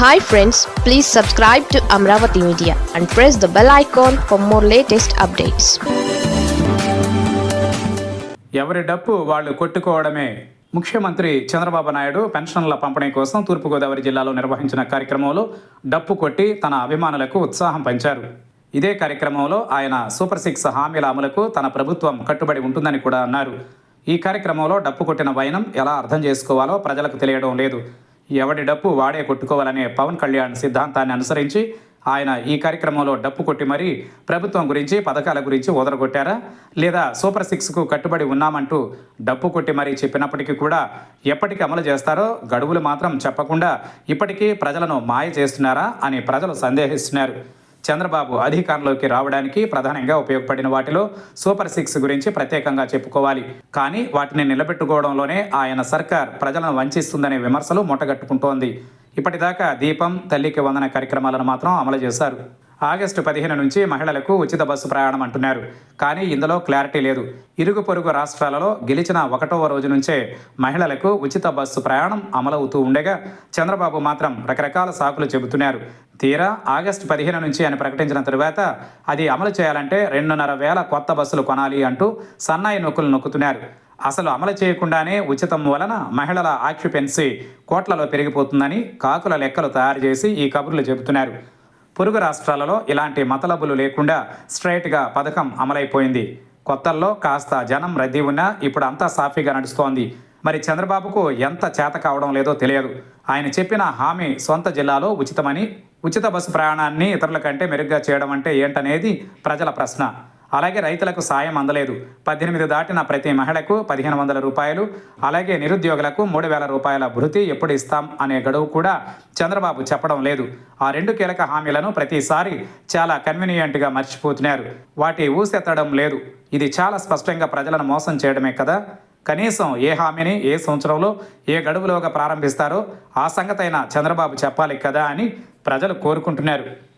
Hi friends please subscribe to Amaravati media and press the bell icon for more latest updates ఎవరి డప్పు వాళ్ళు కొట్టుకోవడమే? ముఖ్యమంత్రి చంద్రబాబు నాయుడు పెన్షన్ల పంపిణీ కోసం తూర్పుగోదావరి జిల్లాలో నిర్వహించిన కార్యక్రమంలో డప్పు కొట్టి తన అభిమానులకు ఉత్సాహం పంచారు. ఇదే కార్యక్రమంలో ఆయన సూపర్ సిక్స్ హామీల అమలుకు తన ప్రభుత్వం కట్టుబడి ఉంటుందని కూడా అన్నారు. ఈ కార్యక్రమంలో డప్పు కొట్టిన వైనం ఎలా అర్థం చేసుకోవాలో ప్రజలకు తెలియడం లేదు. ఎవడి డప్పు వాడే కొట్టుకోవాలనే పవన్ కళ్యాణ్ సిద్ధాంతాన్ని అనుసరించి ఆయన ఈ కార్యక్రమంలో డప్పు కొట్టి మరీ ప్రభుత్వం గురించి పథకాల గురించి ఓదరగొట్టారా లేదా సూపర్ సిక్స్కు కట్టుబడి ఉన్నామంటూ డప్పు కొట్టి మరీ చెప్పినప్పటికీ కూడా ఎప్పటికి అమలు చేస్తారో గడువులు మాత్రం చెప్పకుండా ఇప్పటికీ ప్రజలను మాయ చేస్తున్నారా అని ప్రజలు సందేహిస్తున్నారు. చంద్రబాబు అధికారంలోకి రావడానికి ప్రధానంగా ఉపయోగపడిన వాటిలో సూపర్ సిక్స్ గురించి ప్రత్యేకంగా చెప్పుకోవాలి. కానీ వాటిని నిలబెట్టుకోవడంలోనే ఆయన సర్కార్ ప్రజలను వంచిస్తుందనే విమర్శలు మూటగట్టుకుంటోంది. ఇప్పటిదాకా దీపం తల్లికి వందన కార్యక్రమాలను మాత్రం అమలు చేశారు. ఆగస్టు పదిహేను నుంచి మహిళలకు ఉచిత బస్సు ప్రయాణం అంటున్నారు. కానీ ఇందులో క్లారిటీ లేదు. ఇరుగు పొరుగు రాష్ట్రాలలో గెలిచిన ఒకటవ రోజు నుంచే మహిళలకు ఉచిత బస్సు ప్రయాణం అమలవుతూ ఉండగా చంద్రబాబు మాత్రం రకరకాల సాకులు చెబుతున్నారు. తీరా ఆగస్టు పదిహేను నుంచి అని ప్రకటించిన తరువాత అది అమలు చేయాలంటే రెండున్నర వేల కొత్త బస్సులు కొనాలి అంటూ సన్నాయి నొక్కులు నొక్కుతున్నారు. అసలు అమలు చేయకుండానే ఉచితం వలన మహిళల ఆక్యుపెన్సీ కోట్లలో పెరిగిపోతుందని కాకుల లెక్కలు తయారు చేసి ఈ కబుర్లు చెబుతున్నారు. పొరుగు రాష్ట్రాలలో ఇలాంటి మతలబులు లేకుండా స్ట్రైట్గా పథకం అమలైపోయింది. కొత్తల్లో కాస్త జనం రద్దీ ఉన్నా ఇప్పుడు అంతా సాఫీగా నడుస్తోంది. మరి చంద్రబాబుకు ఎంత చేత కావడం లేదో తెలియదు. ఆయన చెప్పిన హామీ సొంత జిల్లాలో ఉచితమని ఉచిత బస్సు ప్రయాణాన్ని ఇతరుల కంటే మెరుగ్గా చేయడం అంటే ఏంటనేది ప్రజల ప్రశ్న. అలాగే రైతులకు సాయం అందలేదు. పద్దెనిమిది దాటిన ప్రతి మహిళకు పదిహేను వందల రూపాయలు అలాగే నిరుద్యోగులకు మూడు వేల రూపాయల భృతి ఎప్పుడు ఇస్తాం అనే గడువు కూడా చంద్రబాబు చెప్పడం లేదు. ఆ రెండు కీలక హామీలను ప్రతిసారి చాలా కన్వీనియంట్గా మర్చిపోతున్నారు. వాటి ఊసెత్తడం లేదు. ఇది చాలా స్పష్టంగా ప్రజలను మోసం చేయడమే కదా? కనీసం ఏ హామీని ఏ సంవత్సరంలో ఏ గడువులోగా ప్రారంభిస్తారో ఆ సంగతైనా చంద్రబాబు చెప్పాలి కదా అని ప్రజలు కోరుకుంటున్నారు.